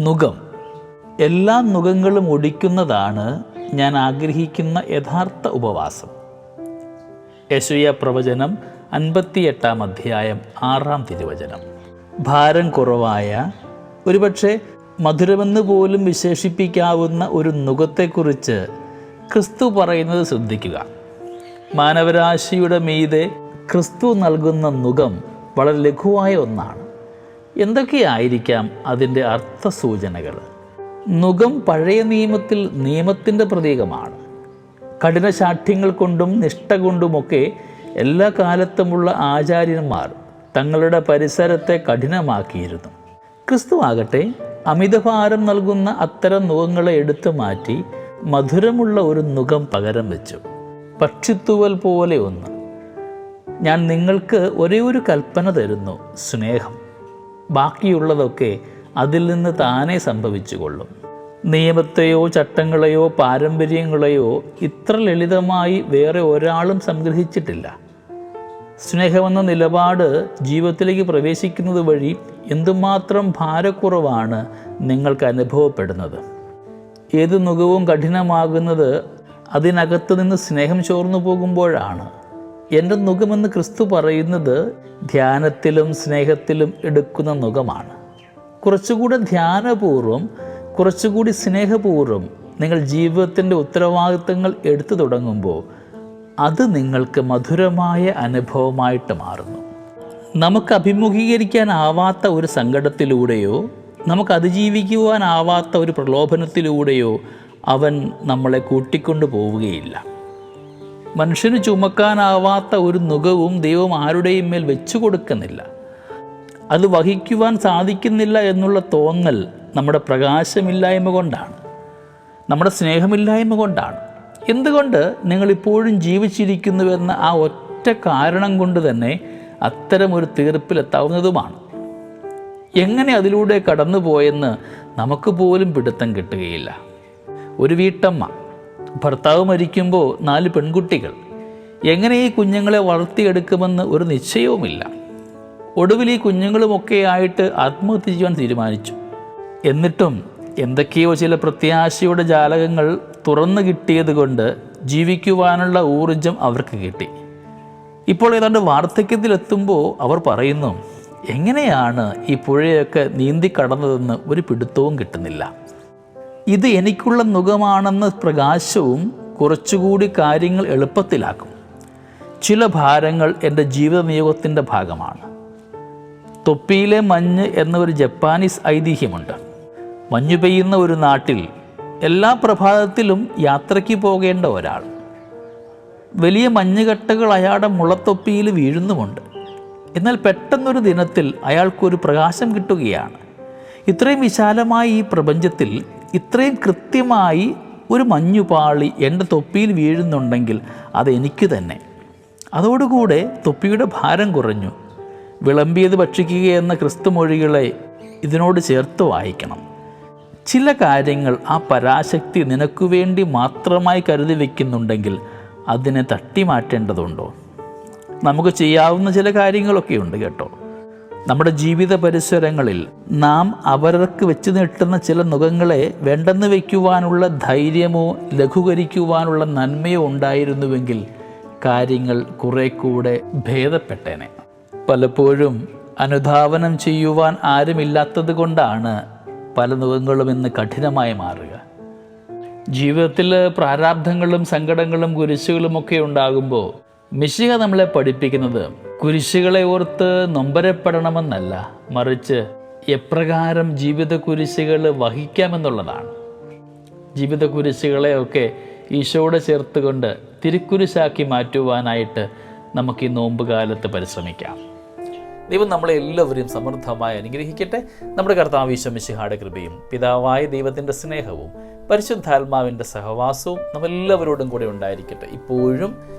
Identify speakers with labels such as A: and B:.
A: നുകം എല്ലാ നുഖങ്ങളും ഒടിക്കുന്നതാണ് ഞാൻ ആഗ്രഹിക്കുന്ന യഥാർത്ഥ ഉപവാസം. യശുയ പ്രവചനം അൻപത്തിയെട്ടാം അധ്യായം ആറാം തിരുവചനം. ഭാരം കുറവായ ഒരുപക്ഷെ മധുരമെന്ന് പോലും വിശേഷിപ്പിക്കാവുന്ന ഒരു നുഖത്തെക്കുറിച്ച് ക്രിസ്തു പറയുന്നത് ശ്രദ്ധിക്കുക. മാനവരാശിയുടെ മീതെ ക്രിസ്തു നൽകുന്ന നുഖം വളരെ ലഘുവായ ഒന്നാണ്. എന്തൊക്കെയായിരിക്കാം അതിന്റെ അർത്ഥസൂചനകൾ? നുകം പഴയ നിയമത്തിൽ നിയമത്തിന്റെ പ്രതീകമാണ്. കഠിനശാഠ്യങ്ങൾ കൊണ്ടും നിഷ്ഠ കൊണ്ടുമൊക്കെ എല്ലാ കാലത്തുമുള്ള ആചാര്യന്മാർ തങ്ങളുടെ പരിസരത്തെ കഠിനമാക്കിയിരുന്നു. ക്രിസ്തു ആകട്ടെ അമിതഭാരം നൽകുന്ന അത്തരം നുഖങ്ങളെ എടുത്തു മാറ്റി മധുരമുള്ള ഒരു നുഖം പകരം വെച്ചു. പക്ഷിത്തുവൽ പോലെ ഒന്ന്. ഞാൻ നിങ്ങൾക്ക് ഒരേ ഒരു കൽപ്പന തരുന്നു സ്നേഹം. ബാക്കിയുള്ളതൊക്കെ അതിൽ നിന്ന് താനേ സംഭവിച്ചുകൊള്ളും. നിയമത്തെയോ ചട്ടങ്ങളെയോ പാരമ്പര്യങ്ങളെയോ ഇത്ര ലളിതമായി വേറെ ഒരാളും സംഗ്രഹിച്ചിട്ടില്ല. സ്നേഹമെന്ന നിലപാട് ജീവിതത്തിലേക്ക് പ്രവേശിക്കുന്നത് വഴി എന്തുമാത്രം ഭാരക്കുറവാണ് നിങ്ങൾക്ക് അനുഭവപ്പെടുന്നത്. ഏത് നുഖവും കഠിനമാകുന്നത് അതിനകത്ത് നിന്ന് സ്നേഹം ചോർന്നു പോകുമ്പോഴാണ്. എന്റെ നുഖമെന്ന് ക്രിസ്തു പറയുന്നത് ധ്യാനത്തിലും സ്നേഹത്തിലും എടുക്കുന്ന നുഖമാണ്. കുറച്ചുകൂടെ ധ്യാനപൂർവം കുറച്ചുകൂടി സ്നേഹപൂർവം നിങ്ങൾ ജീവിതത്തിന്റെ ഉത്തരവാദിത്തങ്ങൾ എടുത്തു തുടങ്ങുമ്പോൾ അത് നിങ്ങൾക്ക് മധുരമായ അനുഭവമായിട്ട് മാറുന്നു. നമുക്ക് അഭിമുഖീകരിക്കാനാവാത്ത ഒരു സങ്കടത്തിലൂടെയോ നമുക്ക് അതിജീവിക്കുവാനാവാത്ത ഒരു പ്രലോഭനത്തിലൂടെയോ അവൻ നമ്മളെ കൂട്ടിക്കൊണ്ടു പോവുകയില്ല. മനുഷ്യന് ചുമക്കാനാവാത്ത ഒരു നുകവും ദൈവം ആരുടെയും മേൽ വെച്ചു കൊടുക്കുന്നില്ല. അത് വഹിക്കുവാൻ സാധിക്കുന്നില്ല എന്നുള്ള തോന്നൽ നമ്മുടെ പ്രകാശമില്ലായ്മ കൊണ്ടാണ്. നമ്മുടെ സ്നേഹമില്ലായ്മ കൊണ്ടാണ്. എന്തുകൊണ്ട് നിങ്ങളിപ്പോഴും ജീവിച്ചിരിക്കുന്നുവെന്ന ആ ഒറ്റ കാരണം കൊണ്ട് തന്നെ അത്തരമൊരു തീർപ്പിലെത്താവുന്നതുമാണ്. എങ്ങനെ അതിലൂടെ കടന്നുപോയെന്ന് നമുക്ക് പോലും പിടുത്തം കിട്ടുകയില്ല. ഒരു വീട്ടമ്മ ഭർത്താവ് മരിക്കുമ്പോൾ നാല് പെൺകുട്ടികൾ. എങ്ങനെ ഈ കുഞ്ഞുങ്ങളെ വളർത്തിയെടുക്കുമെന്ന് ഒരു നിശ്ചയവുമില്ല. ഒടുവിൽ ഈ കുഞ്ഞുങ്ങളുമൊക്കെ ആയിട്ട് ആത്മഹത്യ ചെയ്യാൻ തീരുമാനിച്ചു. എന്നിട്ടും എന്തൊക്കെയോ ചില പ്രത്യാശയുടെ ജാലകങ്ങൾ തുറന്നു കിട്ടിയത് കൊണ്ട് ജീവിക്കുവാനുള്ള ഊർജം അവർക്ക് കിട്ടി. ഇപ്പോൾ ഏതാണ്ട് വാർദ്ധക്യത്തിലെത്തുമ്പോൾ അവർ പറയുന്നു എങ്ങനെയാണ് ഈ പുഴയൊക്കെ നീന്തി കടന്നതെന്ന് ഒരു പിടുത്തവും കിട്ടുന്നില്ല. ഇത് എനിക്കുള്ള നുഖമാണെന്ന പ്രകാശവും കുറച്ചുകൂടി കാര്യങ്ങൾ എളുപ്പത്തിലാക്കും. ചില ഭാരങ്ങൾ എന്റെ ജീവിത നിയോഗത്തിന്റെ ഭാഗമാണ്. തൊപ്പിയിലെ മഞ്ഞ് എന്ന ഒരു ജപ്പാനീസ് ഐതിഹ്യമുണ്ട്. മഞ്ഞു പെയ്യുന്ന ഒരു നാട്ടിൽ എല്ലാ പ്രഭാതത്തിലും യാത്രയ്ക്ക് പോകേണ്ട ഒരാൾ. വലിയ മഞ്ഞുകട്ടകൾ അയാളുടെ മുളത്തൊപ്പിയിൽ വീഴുന്നുമുണ്ട്. എന്നാൽ പെട്ടെന്നൊരു ദിനത്തിൽ അയാൾക്കൊരു പ്രകാശം കിട്ടുകയാണ്. ഇത്രയും വിശാലമായ ഈ പ്രപഞ്ചത്തിൽ ഇത്രയും കൃത്യമായി ഒരു മഞ്ഞുപാളി എന്റെ തൊപ്പിയിൽ വീഴുന്നുണ്ടെങ്കിൽ അത് എനിക്ക് തന്നെ. അതോടുകൂടെ തൊപ്പിയുടെ ഭാരം കുറഞ്ഞു. വിളമ്പിയത് ഭക്ഷിക്കുക എന്ന ക്രിസ്തുമൊഴികളെ ഇതിനോട് ചേർത്ത് വായിക്കണം. ചില കാര്യങ്ങൾ ആ പരാശക്തി നിനക്കു വേണ്ടി മാത്രമായി കരുതി വയ്ക്കുന്നുണ്ടെങ്കിൽ അതിനെ തട്ടി മാറ്റേണ്ടതുണ്ടോ നമുക്ക് ചെയ്യാവുന്ന ചില കാര്യങ്ങളൊക്കെ ഉണ്ട് കേട്ടോ. നമ്മുടെ ജീവിത പരിസരങ്ങളിൽ നാം അവർക്ക് വെച്ച് നീട്ടുന്ന ചില മുഖങ്ങളെ വേണ്ടെന്ന് വയ്ക്കുവാനുള്ള ധൈര്യമോ ലഘൂകരിക്കുവാനുള്ള നന്മയോ ഉണ്ടായിരുന്നുവെങ്കിൽ കാര്യങ്ങൾ കുറെ കൂടെ ഭേദപ്പെട്ടേനെ. പലപ്പോഴും അനുധാവനം ചെയ്യുവാൻ ആരുമില്ലാത്തത് കൊണ്ടാണ് പല മുഖങ്ങളും ഇന്ന് കഠിനമായി മാറുക. ജീവിതത്തിൽ പ്രാരാബ്ധങ്ങളും സങ്കടങ്ങളും കുരിശുകളും ഒക്കെ ഉണ്ടാകുമ്പോൾ മിശിക നമ്മളെ പഠിപ്പിക്കുന്നത് കുരിശുകളെ ഓർത്ത് നൊമ്പരപ്പെടണമെന്നല്ല മറിച്ച് എപ്രകാരം ജീവിത കുരിശുകൾ വഹിക്കാമെന്നുള്ളതാണ്. ജീവിത കുരിശുകളെയൊക്കെ ഈശോടെ ചേർത്തുകൊണ്ട് തിരുക്കുരിശാക്കി മാറ്റുവാനായിട്ട് നമുക്ക് ഈ നോമ്പ് കാലത്ത് പരിശ്രമിക്കാം. ദൈവം നമ്മളെ എല്ലാവരെയും സമൃദ്ധമായി അനുഗ്രഹിക്കട്ടെ. നമ്മുടെ കർത്താവ് ഈശ്വമിശിഹാടെ കൃപയും പിതാവായ ദൈവത്തിന്റെ സ്നേഹവും പരിശുദ്ധാത്മാവിന്റെ സഹവാസവും നമ്മെല്ലാവരോടും കൂടെ ഉണ്ടായിരിക്കട്ടെ. ഇപ്പോഴും